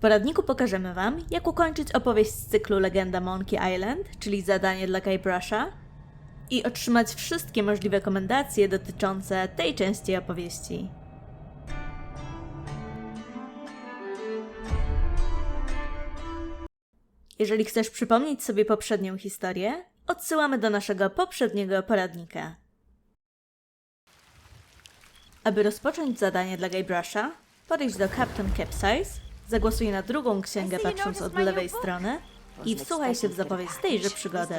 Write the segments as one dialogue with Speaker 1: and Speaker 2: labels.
Speaker 1: poradniku pokażemy Wam, jak ukończyć opowieść z cyklu Legenda Monkey Island, czyli zadanie dla Guybrusha, i otrzymać wszystkie możliwe komendacje dotyczące tej części opowieści. Jeżeli chcesz przypomnieć sobie poprzednią historię, odsyłamy do naszego poprzedniego poradnika. Aby rozpocząć zadanie dla Guybrusha, podejdź do Captain Capsize, zagłosuj na drugą księgę patrząc od lewej strony i wsłuchaj się w zapowiedź tejże przygody.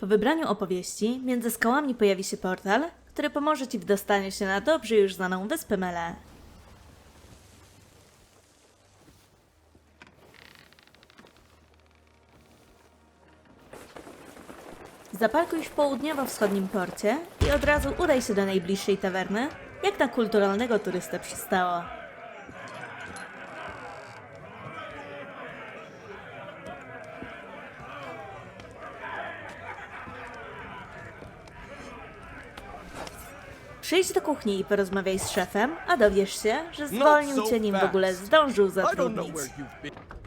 Speaker 1: Po wybraniu opowieści, między skałami pojawi się portal, który pomoże Ci w dostaniu się na dobrze już znaną wyspę Mele. Zaparkuj w południowo-wschodnim porcie i od razu udaj się do najbliższej tawerny, jak na kulturalnego turystę przystało. Przyjdź do kuchni i porozmawiaj z szefem, a dowiesz się, że zwolnił cię nim w ogóle zdążył zatrudnić.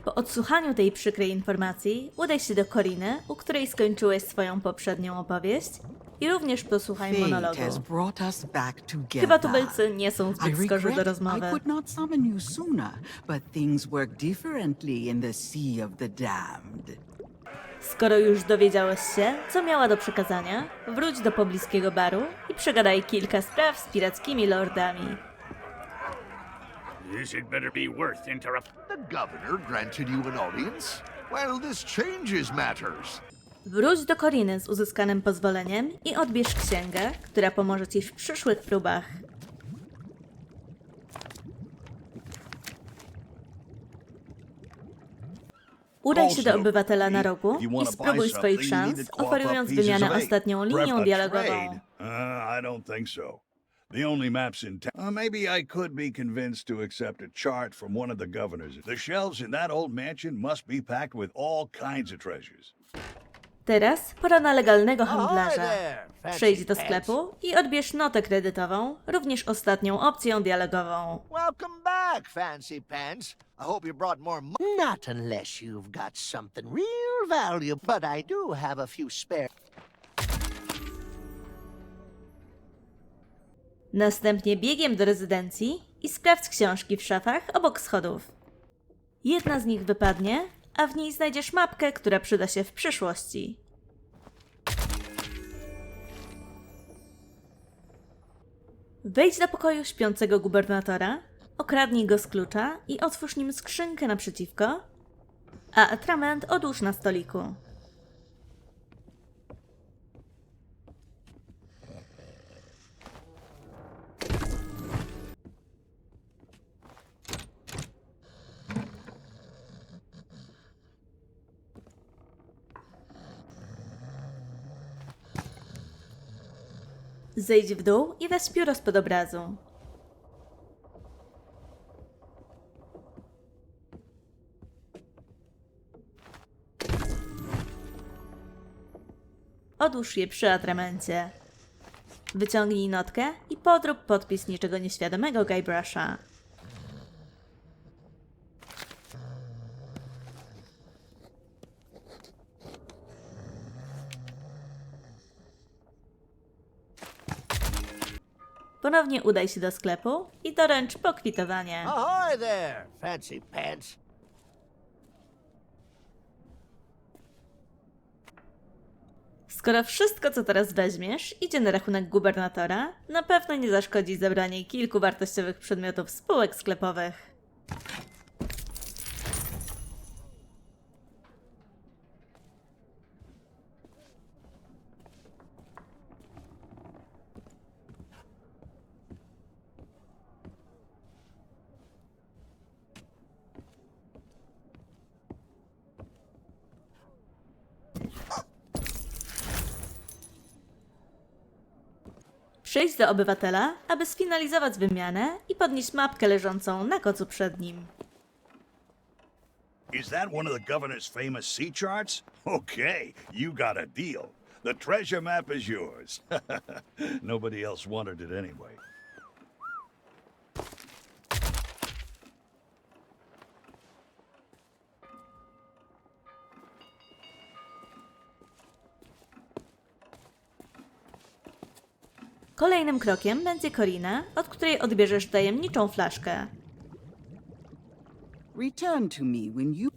Speaker 1: Po odsłuchaniu tej przykrej informacji, udaj się do Koriny, u której skończyłeś swoją poprzednią opowieść i również posłuchaj monologu. Chyba tubylcy nie są zbyt skorzy do rozmowy.
Speaker 2: sooner, but things work differently in the Sea of the Damned.
Speaker 1: Skoro już dowiedziałeś się, co miała do przekazania, wróć do pobliskiego baru i przegadaj kilka spraw z pirackimi lordami.
Speaker 3: This had better be worth interrupt.
Speaker 4: The governor granted you an audience? Well, this changes matters.
Speaker 1: Wróć do Koriny z uzyskanym pozwoleniem i odbierz księgę, która pomoże ci w przyszłych próbach. Udaj się do obywatela na rogu i spróbuj swoich szans, oferując wymianę ostatnią linią dialogową.
Speaker 3: Uh, I don't think so. The only maps in town. Uh, maybe I could be convinced to accept a chart from one of the governors. The shelves in that old mansion must be packed with all kinds of treasures.
Speaker 1: Teraz pora na legalnego handlarza. Przejdź do sklepu i odbierz notę kredytową, również ostatnią opcją dialogową.
Speaker 5: Welcome back, Fancy Pants. I hope you brought more money. Not unless you've got something real valuable, but I do have a few spare.
Speaker 1: Następnie biegiem do rezydencji i sprawdź książki w szafach obok schodów. Jedna z nich wypadnie, a w niej znajdziesz mapkę, która przyda się w przyszłości. Wejdź do pokoju śpiącego gubernatora, okradnij go z klucza i otwórz nim skrzynkę naprzeciwko, a atrament odłóż na stoliku. Zejdź w dół i weź pióro spod obrazu. Odłóż je przy atramencie. Wyciągnij notkę i podrób podpis niczego nieświadomego Guybrusha. Ponownie udaj się do sklepu i doręcz pokwitowanie.
Speaker 5: Ahoy there, Fancy Pants.
Speaker 1: Skoro wszystko, co teraz weźmiesz, idzie na rachunek gubernatora, na pewno nie zaszkodzi zabranie kilku wartościowych przedmiotów spółek sklepowych. Przejdź do obywatela, aby sfinalizować wymianę i podnieść mapkę leżącą na kocu przed nim.
Speaker 3: Is that one of the governor's famous sea charts? Okay, you got a deal. The treasure map is yours. Nobody else wanted it anyway.
Speaker 1: Kolejnym krokiem będzie Korina, od której odbierzesz tajemniczą flaszkę.
Speaker 2: Return to me when you.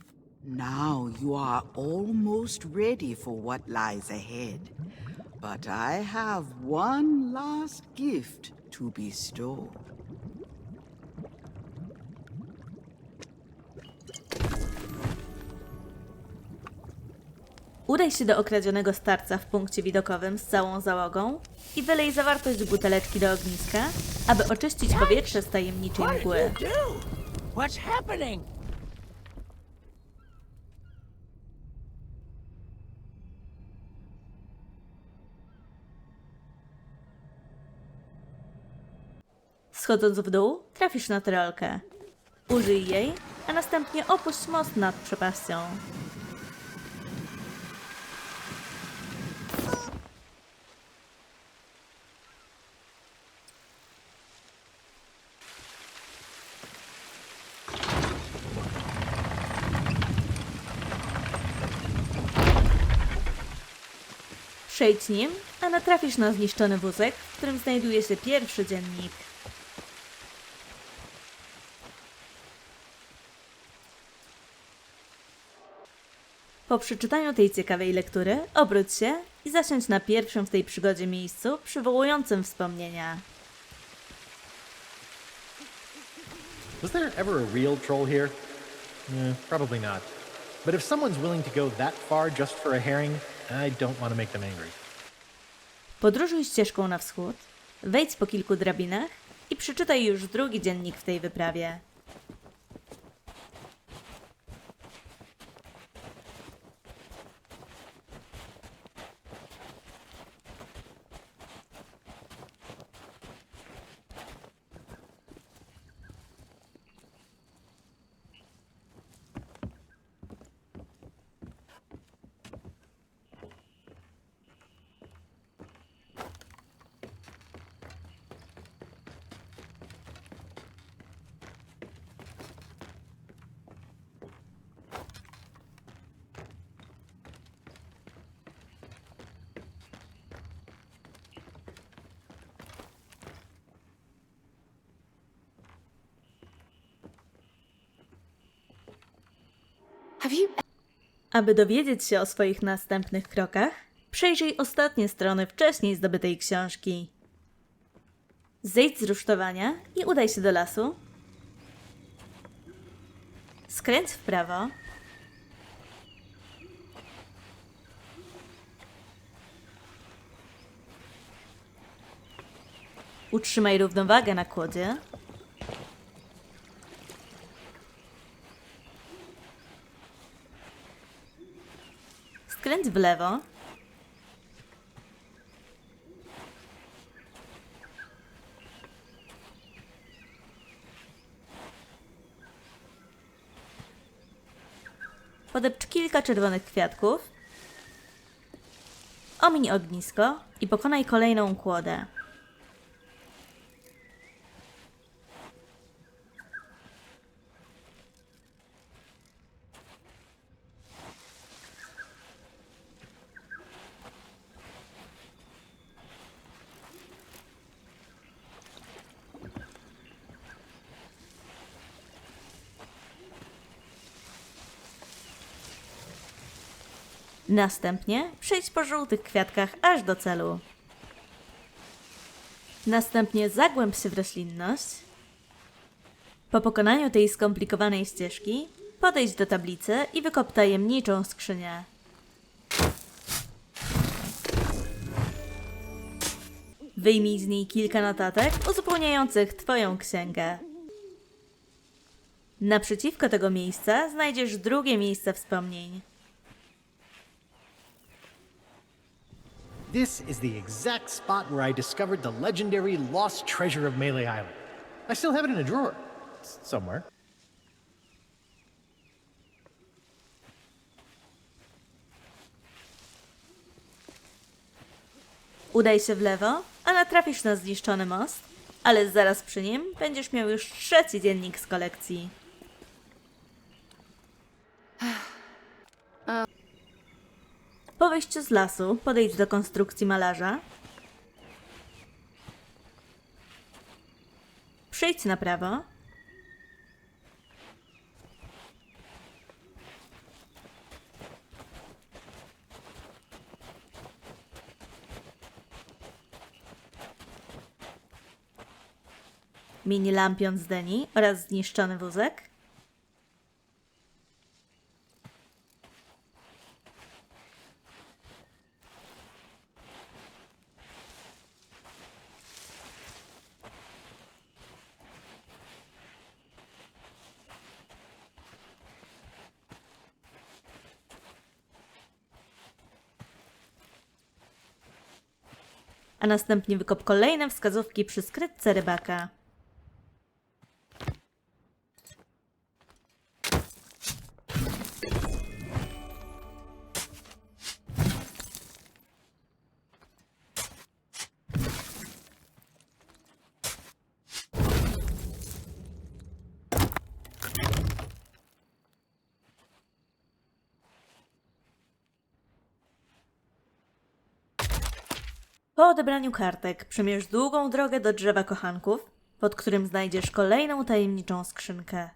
Speaker 2: Now you are almost ready for what lies ahead. But I have one last gift to bestow.
Speaker 1: Udaj się do okradzionego starca w punkcie widokowym z całą załogą i wylej zawartość buteleczki do ogniska, aby oczyścić powietrze z tajemniczej mgły. Schodząc w dół, trafisz na trolkę. Użyj jej, a następnie opuść most nad przepaścią. Przejdź nim, a natrafisz na zniszczony wózek, w którym znajduje się pierwszy dziennik. Po przeczytaniu tej ciekawej lektury, obróć się i zasiądź na pierwszym w tej przygodzie miejscu przywołującym wspomnienia.
Speaker 6: Was there ever a real troll here? Eh, probably not. But if someone's willing to go that far just for a herring, I don't want to make them angry.
Speaker 1: Podróżuj ścieżką na wschód, wejdź po kilku drabinach i przeczytaj już drugi dziennik w tej wyprawie. Aby dowiedzieć się o swoich następnych krokach, przejrzyj ostatnie strony wcześniej zdobytej książki. Zejdź z rusztowania i udaj się do lasu. Skręć w prawo. Utrzymaj równowagę na kłodzie. W lewo. Podepcz kilka czerwonych kwiatków. Omiń ognisko i pokonaj kolejną kłodę. Następnie przejdź po żółtych kwiatkach aż do celu. Następnie zagłęb się w roślinność. Po pokonaniu tej skomplikowanej ścieżki, podejdź do tablicy i wykop tajemniczą skrzynię. Wyjmij z niej kilka notatek uzupełniających Twoją księgę. Naprzeciwko tego miejsca znajdziesz drugie miejsce wspomnień.
Speaker 6: This is the exact spot where I discovered the legendary lost treasure of Melee Island. I still have it in a drawer. Somewhere.
Speaker 1: Udaj się w lewo, a natrafisz na zniszczony most, ale zaraz przy nim będziesz miał już trzeci dziennik z kolekcji. Po wyjściu z lasu podejdź do konstrukcji malarza. Przejdź na prawo. Mini lampion z Deni oraz zniszczony wózek. A następnie wykop kolejne wskazówki przy skrytce rybaka. Po odebraniu kartek przemierz długą drogę do drzewa kochanków, pod którym znajdziesz kolejną tajemniczą skrzynkę.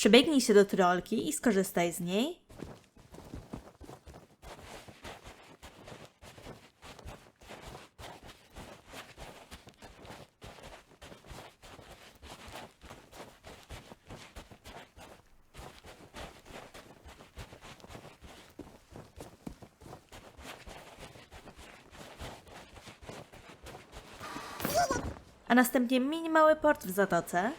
Speaker 1: Przebiegnij się do trolki i skorzystaj z niej. A następnie mini mały port w zatoce,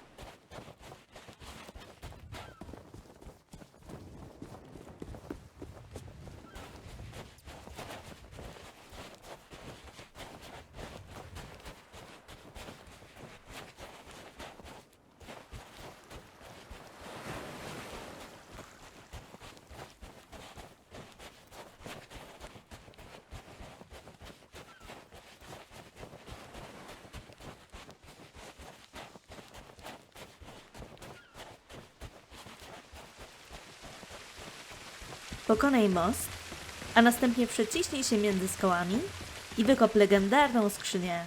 Speaker 1: Pokonaj most, a następnie przeciśnij się między skałami i wykop legendarną skrzynię.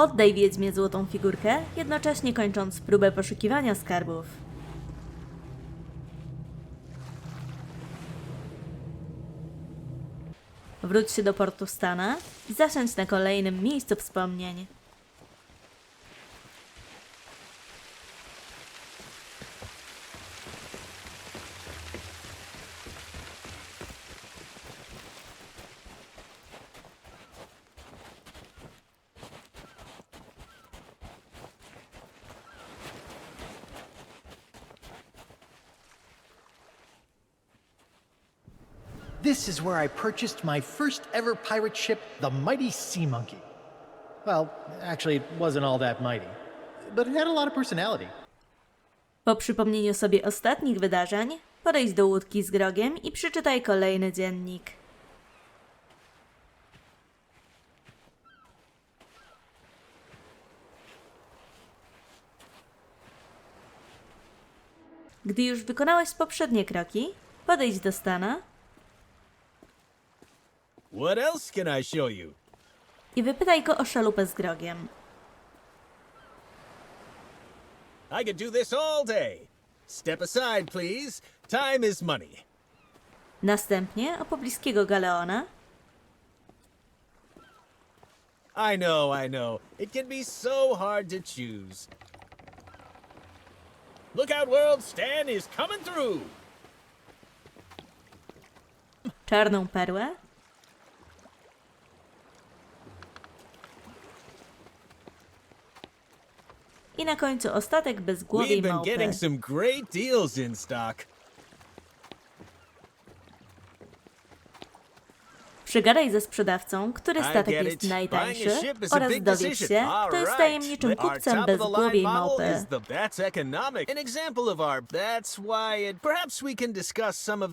Speaker 1: Oddaj Wiedźmie złotą figurkę, jednocześnie kończąc próbę poszukiwania skarbów. Wróć się do portu Stana i zasiądź na kolejnym miejscu wspomnień.
Speaker 6: This is where I purchased my first ever pirate ship, the Mighty Sea Monkey. Well, actually, it wasn't all that mighty, but it had a lot of personality.
Speaker 1: Po przypomnieniu sobie ostatnich wydarzeń, podejdź do łódki z grogiem i przeczytaj kolejny dziennik. Gdy już wykonałeś poprzednie kroki, podejdź do Stana
Speaker 7: What else can I show you?
Speaker 1: i wypytaj go o szalupę z grogiem.
Speaker 7: I could do this all day. Step aside, please. Time is money.
Speaker 1: Następnie o pobliskiego galeona
Speaker 7: I know, I know. It can be so hard to choose. Look out, world! Stan is coming through!
Speaker 1: czarną perłę i na końcu ostatek bezgłowiej
Speaker 7: We've been
Speaker 1: małpy.
Speaker 7: getting some great deals in stock.
Speaker 1: Przygadaj ze sprzedawcą, który statek jest najtańszy oraz dowiedz się, kto jest tajemniczym kupcem bezgłowiej
Speaker 7: model
Speaker 1: małpy.
Speaker 7: is the- That's economic. An example of our. That's why it. Perhaps we can discuss some of.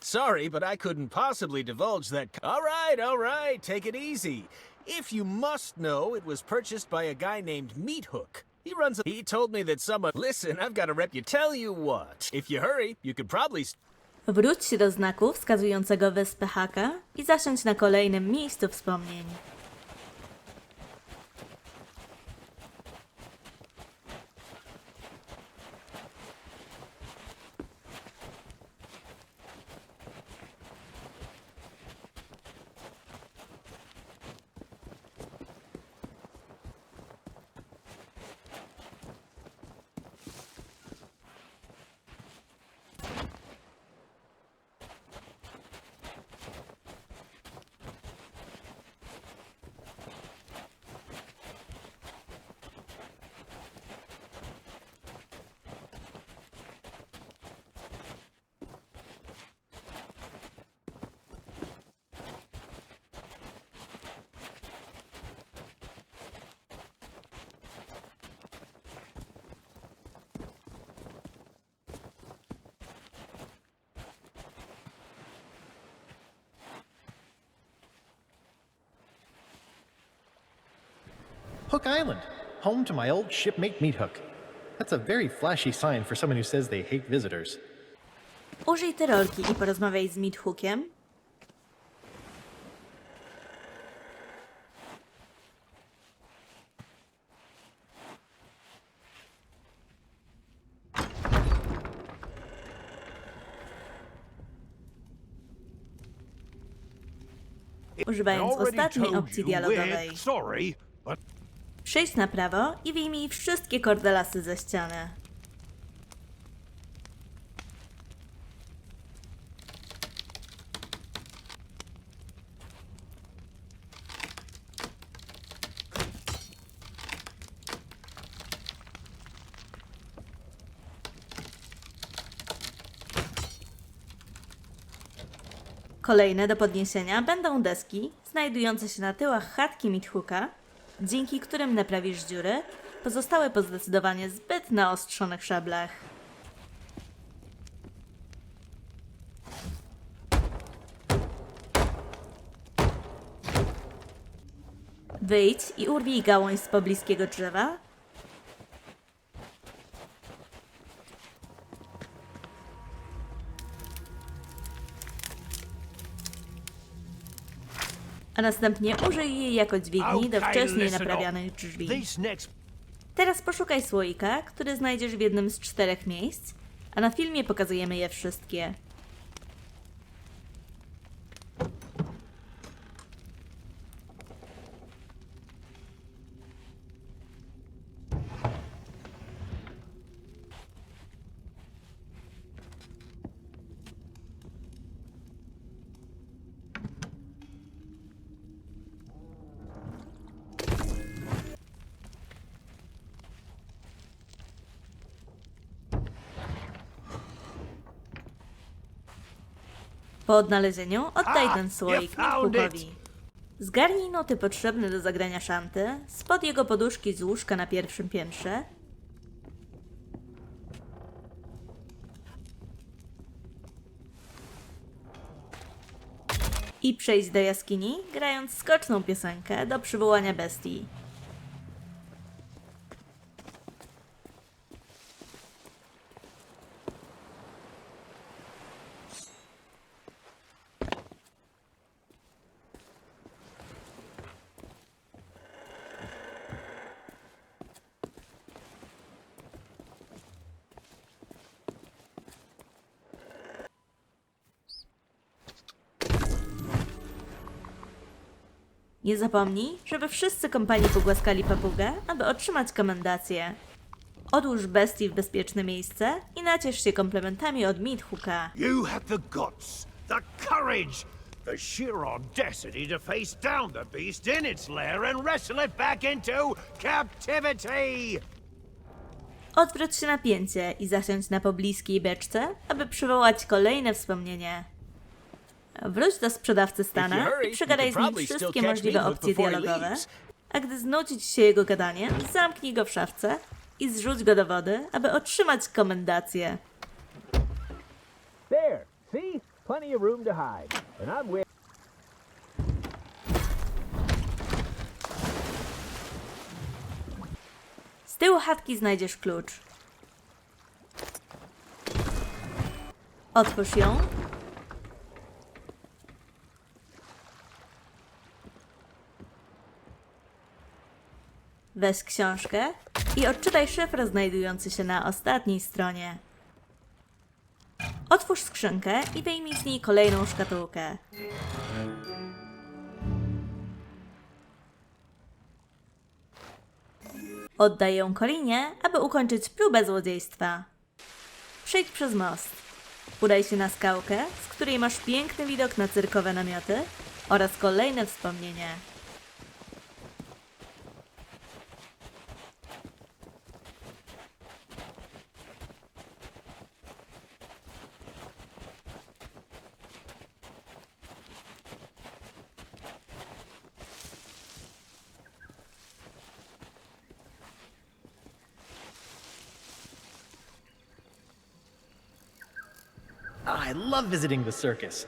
Speaker 7: Sorry, but I couldn't possibly divulge that. All right, all right. Take it easy. If you must know, it was purchased by a guy named Meat Hook. He runs. A, he told me that someone. Listen, I've got a rep. You tell you what. If you hurry, you could probably.
Speaker 1: Wróć do znaku wskazującego wyspę Haka i zasiądź na kolejnym miejscu wspomnień.
Speaker 6: Hook Island, home to my old shipmate Meat Hook. That's a very flashy sign for someone who says they hate visitors.
Speaker 1: Użyj tyrolki i porozmawiaj z Midhookiem. Używając ostatniej opcji dialogowej.
Speaker 3: Sorry, but
Speaker 1: Przejdź na prawo i wyjmij wszystkie kordelasy ze ściany. Kolejne do podniesienia będą deski znajdujące się na tyłach chatki Midhooka, dzięki którym naprawisz dziury pozostałe po zdecydowanie zbyt naostrzonych szablach. Wyjdź i urwij gałąź z pobliskiego drzewa. A następnie użyj jej jako dźwigni do wcześniej naprawianych drzwi. Teraz poszukaj słoika, który znajdziesz w jednym z czterech miejsc, a na filmie pokazujemy je wszystkie. Po odnalezieniu oddaj ten słoik Midhookowi. Zgarnij noty potrzebne do zagrania szanty spod jego poduszki z łóżka na pierwszym piętrze i przejść do jaskini, grając skoczną piosenkę do przywołania bestii. Nie zapomnij, żeby wszyscy kompanii pogłaskali papugę, aby otrzymać komendację. Odłóż bestii w bezpieczne miejsce i naciesz się komplementami od Meathooka.
Speaker 8: You have the guts, the courage, the sheer audacity to face down the beast in its lair and wrestle it back into captivity!
Speaker 1: Odwróć się na pięcie i zasiądź na pobliskiej beczce, aby przywołać kolejne wspomnienie. Wróć do sprzedawcy Stana i przegadaj z nim wszystkie możliwe opcje dialogowe, a gdy znudzi ci się jego gadanie, zamknij go w szafce i zrzuć go do wody, aby otrzymać komendację.
Speaker 7: There, see? Plenty of room to hide. And I'm with.
Speaker 1: Z tyłu chatki znajdziesz klucz. Otwórz ją. Weź książkę i odczytaj szyfr znajdujący się na ostatniej stronie. Otwórz skrzynkę i wyjmij z niej kolejną szkatułkę. Oddaj ją Korinie, aby ukończyć próbę złodziejstwa. Przejdź przez most. Udaj się na skałkę, z której masz piękny widok na cyrkowe namioty oraz kolejne wspomnienie.
Speaker 6: Ah, I love visiting the circus.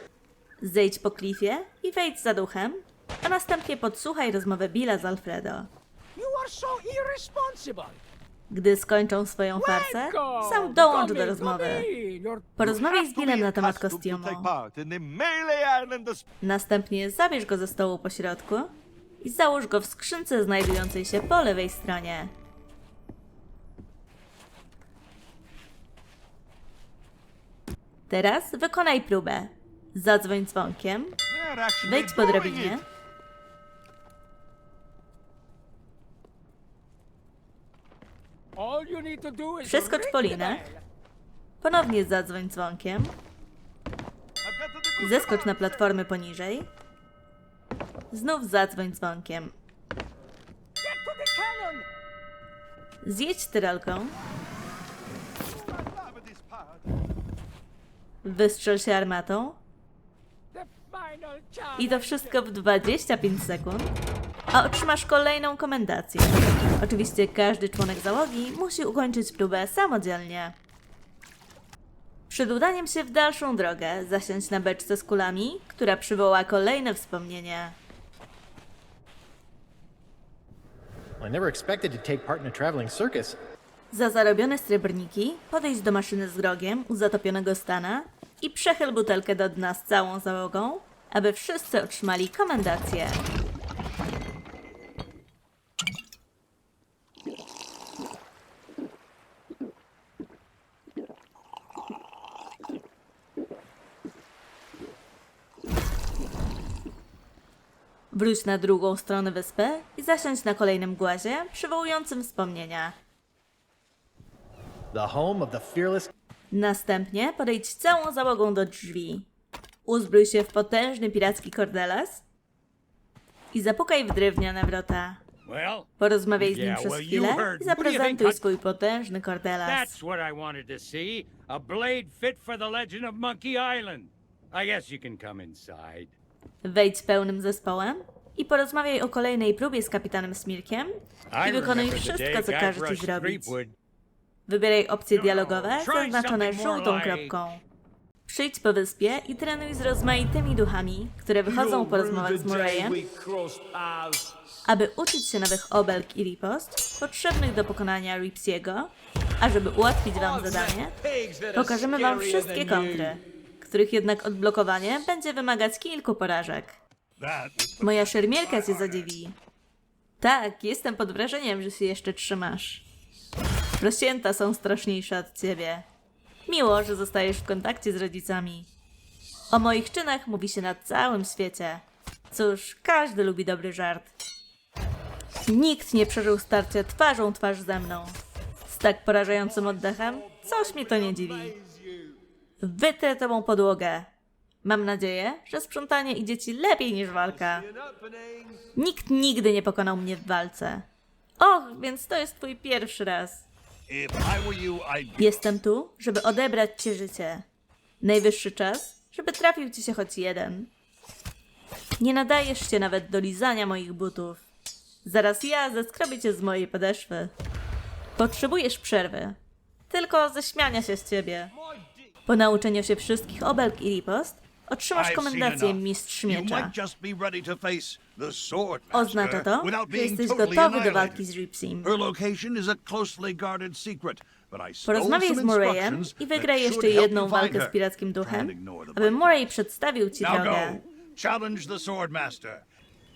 Speaker 1: Zejdź po klifie i wejdź za duchem, a następnie podsłuchaj rozmowę Billa z Alfredo.
Speaker 9: You are so irresponsible.
Speaker 1: Gdy skończą swoją farsę, sam dołącz do rozmowy. Porozmawiaj z Billem na temat kostiumu. Następnie zabierz go ze stołu po środku i załóż go w skrzynce znajdującej się po lewej stronie. Teraz wykonaj próbę. Zadzwoń dzwonkiem, wejdź po drabinie, przeskocz po linę, ponownie zadzwoń dzwonkiem, zeskocz na platformę poniżej, znów zadzwoń dzwonkiem. Zjedź tyrolką. Wystrzel się armatą. I to wszystko w 25 sekund. A otrzymasz kolejną komendację. Oczywiście każdy członek załogi musi ukończyć próbę samodzielnie. Przed udaniem się w dalszą drogę zasiądź na beczce z kulami, która przywoła kolejne wspomnienie.
Speaker 6: I never expected to take part in a traveling circus.
Speaker 1: Za zarobione srebrniki podejdź do maszyny z grogiem u zatopionego stana i przechyl butelkę do dna z całą załogą, aby wszyscy otrzymali komendację. Wróć na drugą stronę wyspy i zasiądź na kolejnym głazie przywołującym wspomnienia.
Speaker 6: The home of the fearless.
Speaker 1: Następnie podejdź całą załogą do drzwi. Uzbrój się w potężny piracki kordelas i zapukaj w drewniane wrota.
Speaker 8: Well,
Speaker 1: Porozmawiaj z nim
Speaker 8: Yeah,
Speaker 1: przez
Speaker 8: well, you
Speaker 1: chwilę
Speaker 8: heard.
Speaker 1: i
Speaker 8: What do you think?
Speaker 1: zaprezentuj swój potężny kordelas.
Speaker 10: That's what I wanted to see. A blade fit for the legend of Monkey Island. I guess you can come inside.
Speaker 1: Wejdź pełnym zespołem i porozmawiaj o kolejnej próbie z kapitanem Smirkiem
Speaker 10: I
Speaker 1: i wykonuj
Speaker 10: remember the
Speaker 1: wszystko, co
Speaker 10: Guy
Speaker 1: każe ci zrobić.
Speaker 10: Threepwood.
Speaker 1: Wybieraj opcje dialogowe zaznaczone żółtą kropką. Przyjdź po wyspie i trenuj z rozmaitymi duchami, które wychodzą porozmawiać z Murrayem, aby uczyć się nowych obelg i ripost potrzebnych do pokonania Ripsiego, a żeby ułatwić wam zadanie, pokażemy wam wszystkie kontry, których jednak odblokowanie będzie wymagać kilku porażek. Moja szermierka cię zadziwi. Tak, jestem pod wrażeniem, że się jeszcze trzymasz. Prosięta są straszniejsze od ciebie. Miło, że zostajesz w kontakcie z rodzicami. O moich czynach mówi się na całym świecie. Cóż, każdy lubi dobry żart. Nikt nie przeżył starcia twarzą twarz ze mną. Z tak porażającym oddechem, coś mi to nie dziwi. Wytrę tobą podłogę. Mam nadzieję, że sprzątanie idzie ci lepiej niż walka. Nikt nigdy nie pokonał mnie w walce. Och, więc to jest twój pierwszy raz. Jestem tu, żeby odebrać ci życie. Najwyższy czas, żeby trafił ci się choć jeden. Nie nadajesz się nawet do lizania moich butów. Zaraz ja zeskrobię cię z mojej podeszwy. Potrzebujesz przerwy. Tylko ze śmiania się z ciebie. Po nauczeniu się wszystkich obelg i ripost, otrzymasz komendację mistrz miecza. Oznacza to, że jesteś gotowy do walki z Ripsim. Porozmawiaj z
Speaker 3: instructions
Speaker 1: i wygraj jeszcze jedną walkę z pirackim duchem, aby. Murray przedstawił ci drogę.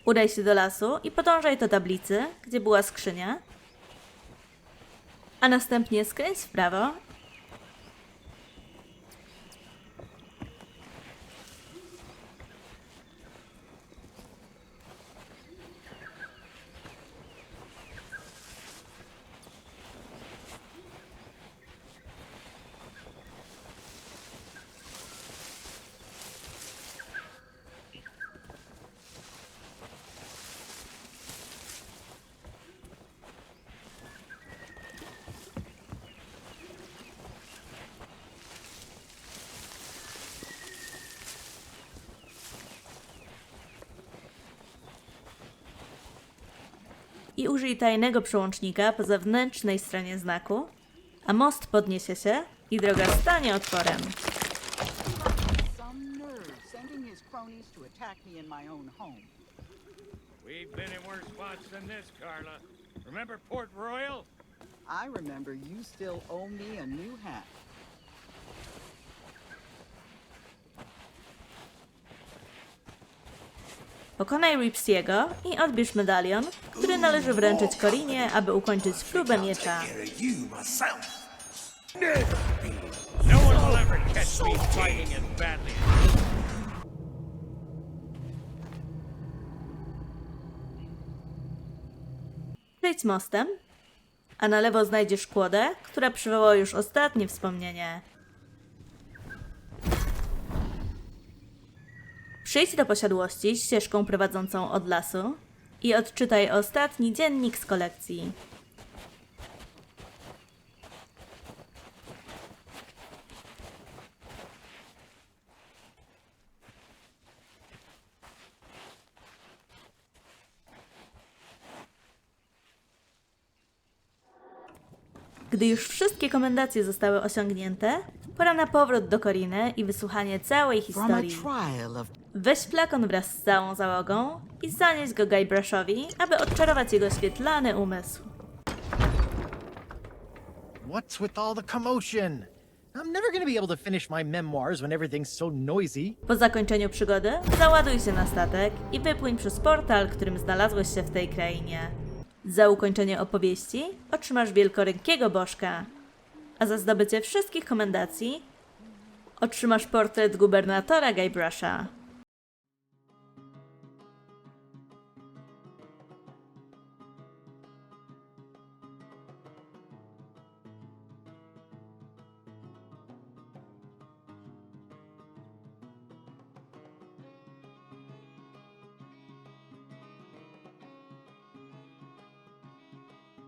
Speaker 1: Udaj się do lasu i podążaj do tablicy, gdzie była skrzynia, a następnie skręć w prawo i użyj tajnego przełącznika po zewnętrznej stronie znaku, a most podniesie się i droga stanie otworem.
Speaker 2: Some nerve sending his cronies to attack me in my own home.
Speaker 10: We've been in worse spots than this, Carla. Remember Port Royal?
Speaker 2: I remember you still owe me a new hat.
Speaker 1: Pokonaj Ripsiego i odbierz medalion, który należy wręczyć Korinie, aby ukończyć próbę miecza. Przejdź mostem, a na lewo znajdziesz kłodę, która przywoła już ostatnie wspomnienie. Przyjdź do posiadłości ścieżką prowadzącą od lasu i odczytaj ostatni dziennik z kolekcji. Gdy już wszystkie komendacje zostały osiągnięte, pora na powrót do Koriny i wysłuchanie całej historii. Weź flakon wraz z całą załogą i zanieś go Guybrushowi, aby odczarować jego świetlany umysł.
Speaker 6: What's with all the commotion? I'm never gonna be able to finish my memoirs when everything's so noisy.
Speaker 1: Po zakończeniu przygody załaduj się na statek i wypłyń przez portal, którym znalazłeś się w tej krainie. Za ukończenie opowieści otrzymasz wielkorękiego bożka, a za zdobycie wszystkich komendacji otrzymasz portret gubernatora Guybrusha.